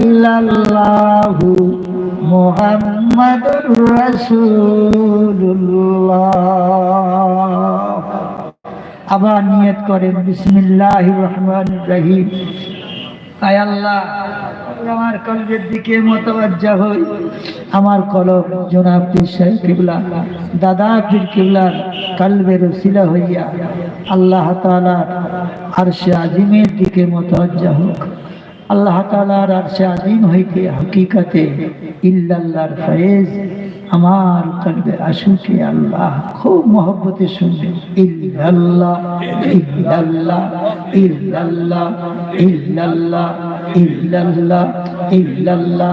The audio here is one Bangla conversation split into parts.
ইল্লাল্লাহু মুহাম্মাদুর রাসূলুল্লাহ। আবার নিয়ত করেন, বিসমিল্লাহির রহমানির রহিম। আয় আল্লাহ আমার কলবের দিকে মতবাজ্জা হই। আমার কলব জনাব পীর সাহেব কিবলা, দাদা পীর কিবলার কলবের শিলা হইয়া। আল্লাহ তাআলার আরশে আজিমের দিকে মতবাজ্জা হোক। আল্লাহ তাআলার আরশে আজিম হইতে হকিকতে ইল্লাল্লাহর ফয়েজ আমার কলবে আসুকে আল্লাহ খুব মহব্বতে শুনবে। ইল্লাল্লাহ ইল্লাল্লাহ ইল্লাল্লাহ ইল্লাল্লাহ ইল্লাল্লাহ ইল্লাল্লাহ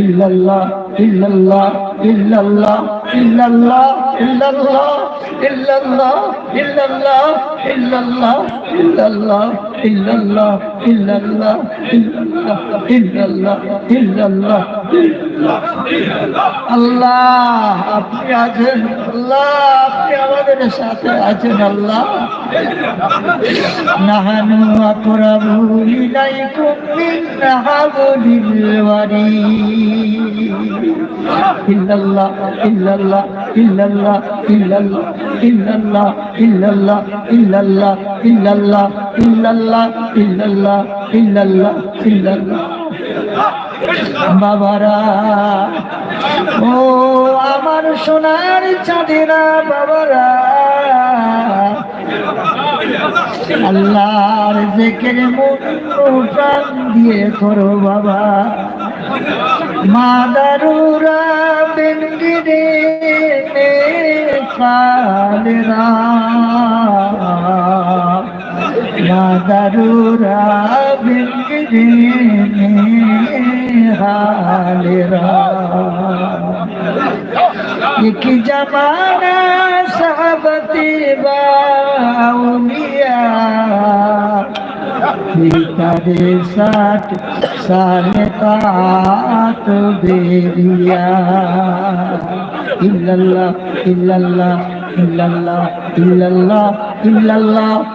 ইল্লাল্লাহ ইল্লাল্লাহ ইল্লাল্লাহ ইল্লাল্লাহ ইল্লাল্লাহ ইল্লাল্লাহ ইল্লাল্লাহ ইল্লাল্লাহ ইল্লাল্লাহ ইল্লাল্লাহ ইল্লাল্লাহ ইল্লাল্লাহ ইল্লাল্লাহ ইল্লাল্লাহ আল্লাহ আপনি আছেন আল্লাহ আপনি আমাদের সাথে আছেন আল্লাহ নাহানু আকরাবু ইলাইকুম মিন হাবলিল ওয়ারিদ ইল্লাল্লাহ ইল্লাল্লাহ ইল্লাল্লাহ ইল্লাল্লাহ ইল্লাল্লাহ ইল্লাল্লাহ ইল্লাল্লাহ ইল্লাল্লাহ ইল্লাল্লাহ ইল্লাল্লাহ ইল্লাল্লাহ ইল্লাল্লাহ বাবারা ও আমার সোনার চাঁদেরা বাবারা আল্লাহর জেকের মন প্রাণ দিয়ে করো বাবা মাদারুরা বেঙ্গিরে কালরা মাদারুরা বেঙ্গিরে হালরা কি জমানা সাহাবতি বাউলিয়া পিতারে সাথ शान पात बेरिया इल्लल्ला इल्लल्ला इल्लल्ला इल्लल्ला इल्लल्ला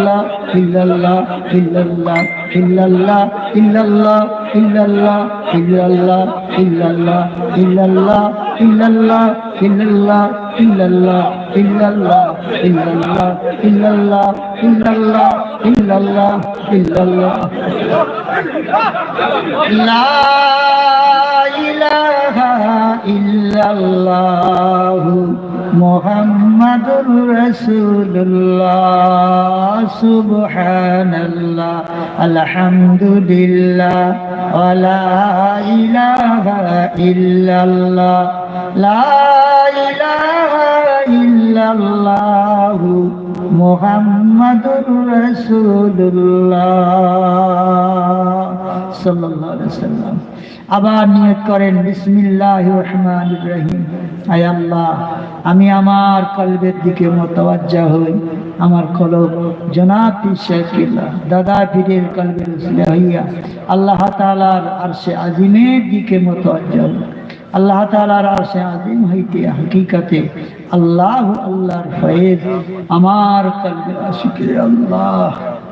illallah illallah illallah illallah illallah illallah illallah illallah illallah illallah illallah illallah illallah illallah illallah illallah illallah illallah la ilaha illallah মুহাম্মাদুর রাসূলুল্লাহ সুবহানাল্লাহ আলহামদুলিল্লাহ ওয়ালা ইলাহা ইল্লাল্লাহ লা মুহাম্মাদুর রাসূলুল্লাহ সাল্লাল্লাহু আলাইহি আবার নিয়ত করেন। বিসমিল্লাহ রহমান রহিম। আয় আল্লাহ, আমি আমার কলবের দিকে মতবাজ্জা হই। আমার কলব জনাব পিসাকিল্লা দাদা পীরের কলবের হইয়া আল্লাহ তালার আর সে আজিমের দিকে মতবাজ্জা হই। আল্লাহ তালার আর সে আজিম হইতে হাকিকাতে আল্লাহ আল্লাহর ফয়েজ, আমার কলবে আশিকে আল্লাহ।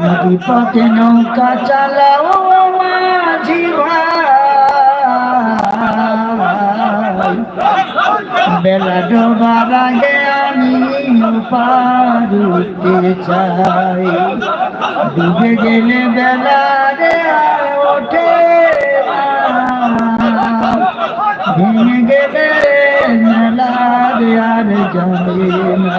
নদী পথে নৌকা চালাও মাঝি বেলা ডোবার আগে আমি পার চাই। ডুবে গেলে বেলা রে আর ওঠে ভেঙে গেলে মেলা রে আর যাবে না।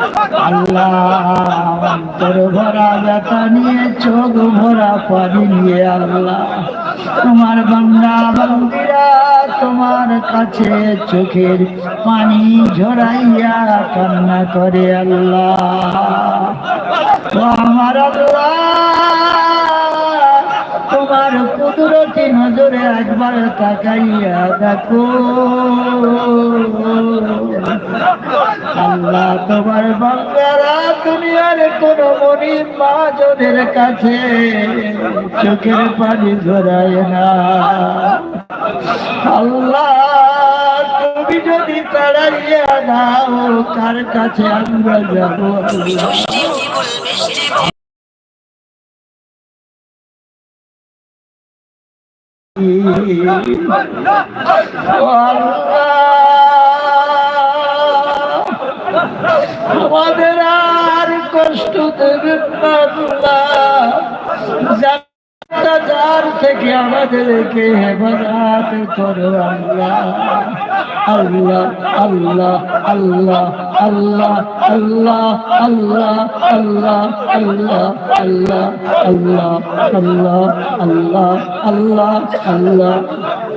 তোমার বাংলা বন্দিরা তোমার কাছে চোখের পানি ঝরাইয়া কান্না করে আল্লাহ আমার আল্লাহ তোমার কুদরতি নজরে একবার তাকাইয়া দেখো। আল্লাহ তোমার বাংলারা দুনিয়ার কোন মনিব মহাজনের কাছে চোখের পানি ঝরায় না। আল্লাহ, তুমি যদি তাড়াইয়া দাও, কার কাছে আমরা যাব? আমাদের আর কষ্ট দেবেন। যার থেকে আমাদেরকে হেফাজত করো আল্লাহ আল্লাহ আল্লাহ আল্লাহ আল্লাহ আল্লাহ আল্লাহ আল্লাহ আল্লাহ আল্লাহ আল্লাহ আল্লাহ আল্লাহ আল্লাহ আল্লাহ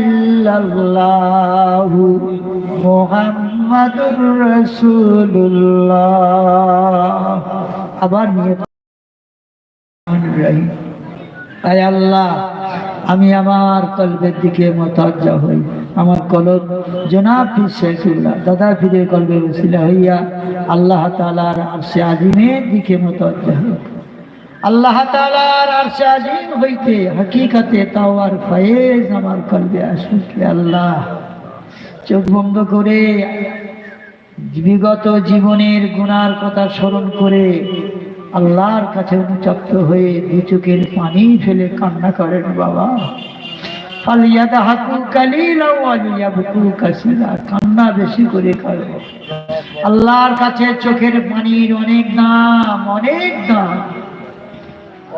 ইল্লাল্লাহু মুহাম্মাদুর রাসূলুল্লাহ। আবার নিয়ে তাই আল্লাহ, আমি আমার কলবের দিকে মতজ্জা হই। আমার কলব জনাব শেখুল্লাহ দাদা ফিরে কলবের উসিলা হইয়া আল্লাহ তালার আর সে আজিমের দিকে মতজ্জা হই। আল্লাহ তালার আজিম হইতে হকিকতে তাওয়ার ফয়েজ আমার কলবে আসুক আল্লাহ। চোখ বন্ধ করে বিগত জীবনের গুনার কথা স্মরণ করে আল্লাহর কাছে অনুচক্ত হয়ে দু চোখের পানি ফেলে কান্না করেন বাবা। কান্না বেশি করে করো আল্লাহর কাছে চোখের পানির অনেক দাম অনেক দাম।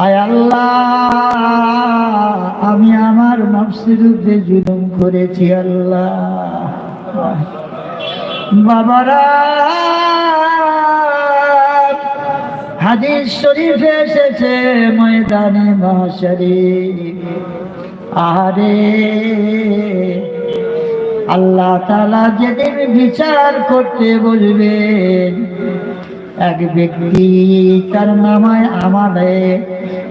আয় আল্লাহ, আমি আমার নফসের উপরে জুলুম করেছি, আল্লাহ। বাবারা, হাদিস শরীফে এসেছে ময়দানে মহাশরী আরে আল্লাহ তালা যেদিন বিচার করতে বলবেন, এক ব্যক্তি তার নামায় আমালে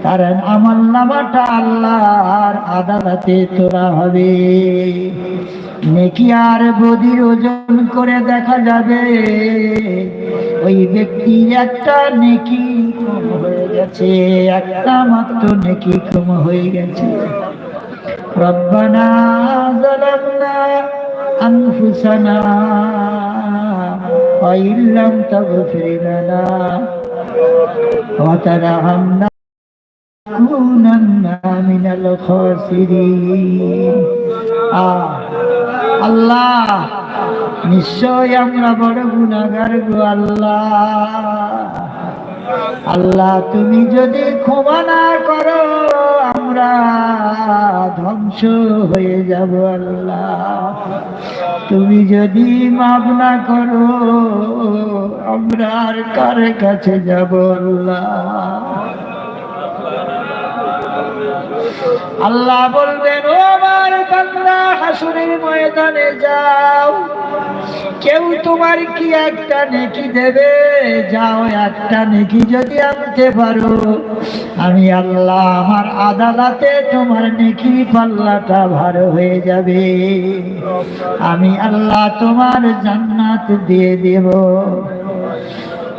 তার আমার নামাটা আল্লাহর আদালতে তোলা হবে নেকি আর বদির ওজন করে দেখা যাবে ওই ব্যক্তির একটা নেকি কম হয়ে গেছে একটা মাত্র নেকি কম হয়ে গেছে ربنا ظلمنا أنفسنا وإن لم تغفر لنا وترحمنا আল্লাহ নিশ্চয় আমরা বড় গুণাগার গো আল্লাহ। আল্লাহ, তুমি যদি ক্ষমা না করো, আমরা ধ্বংস হয়ে যাব আল্লাহ। তুমি যদি মাফ না করো, আমরা আর কার কাছে যাব আল্লাহ? আল্লাহ বলবেন, ও আমার বান্দা, হাসুরের ময়দানে যাও। কেউ তোমার কি একটা নেকি দেবে? যাও, একটা নেকি যদি আনতে পারো। আমি আল্লাহ, আমার আদালতে তোমার নেকি পাল্লাটা ভার হয়ে যাবে। আমি আল্লাহ তোমার জান্নাত দিয়ে দেব।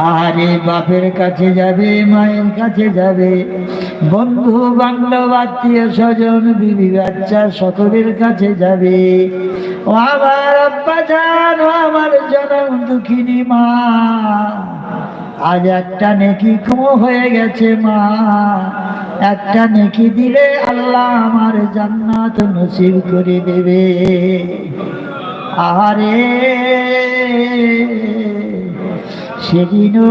আরে বাপের কাছে যাবে, মায়ের কাছে যাবে। বন্ধু, বান্ধব, আত্মীয় স্বজন, বিবি, বাচ্চা সকলের কাছে যাবে। ও আমার আব্বা জান, ও আমার জনম দুঃখিনী মা। আজ একটা নেকি কম হয়ে গেছে মা। একটা নেকি দিলে আল্লাহ আমার জান্নাত নসিব করে দেবে। আরে সেদিনও